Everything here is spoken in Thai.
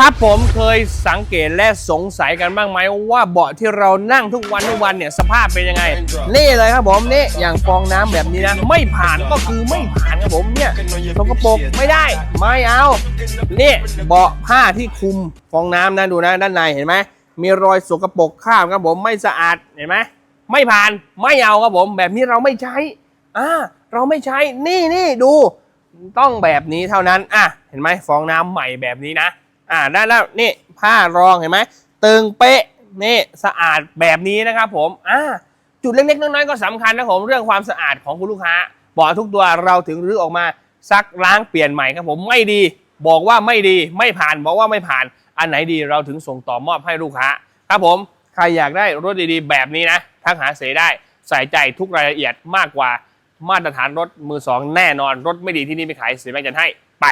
ครับผมเคยสังเกตและสงสัยกันบ้างไหมว่าเบาะที่เรานั่งทุกวันทุกวันเนี่ยสภาพเป็นยังไง นี่เลยครับผมนี่อย่างฟองน้ำแบบนี้นะ ไม่ผ่านก็คือไม่ผ่านครับผมเนี่ยสกปรกไม่ได้ ไม่เอานี่เบาะผ้าที่คลุมฟองน้ำนะดูนะ ด้านในเห็นไหมมีรอยสกปรกคราบครับผมไม่สะอาดเห็นไหมไม่ผ่านไม่เอาครับผม แบบนี้เราไม่ใช้อ่าเราไม่ใช้นี่นี่ดู ต้องแบบนี้เท่านั้นอะเห็นไหมฟองน้ำใหม่แบบนี้นะ อ่าได้แล้วนี่ผ้ารองเห็นไหมตึงเป๊ะนี่สะอาดแบบนี้นะครับผมอ่าจุดเล็กๆน้อยๆก็สำคัญนะผมเรื่องความสะอาดของคุณลูกค้าบอกทุกตัวเราถึงรื้อออกมาซักล้างเปลี่ยนใหม่ครับผมไม่ดี บอกว่าไม่ดีไม่ผ่านบอกว่าไม่ผ่าน อันไหนดีเราถึงส่งต่อมอบให้ลูกค้าครับผมใครอยากได้รถดีๆ แบบนี้นะทักหาเสได้ใส่ใจทุกรายละเอียดมากกว่ามาตรฐานรถมือสองแน่นอนรถไม่ดีที่นี่ไม่ขายเสียแม่งจันให้ไป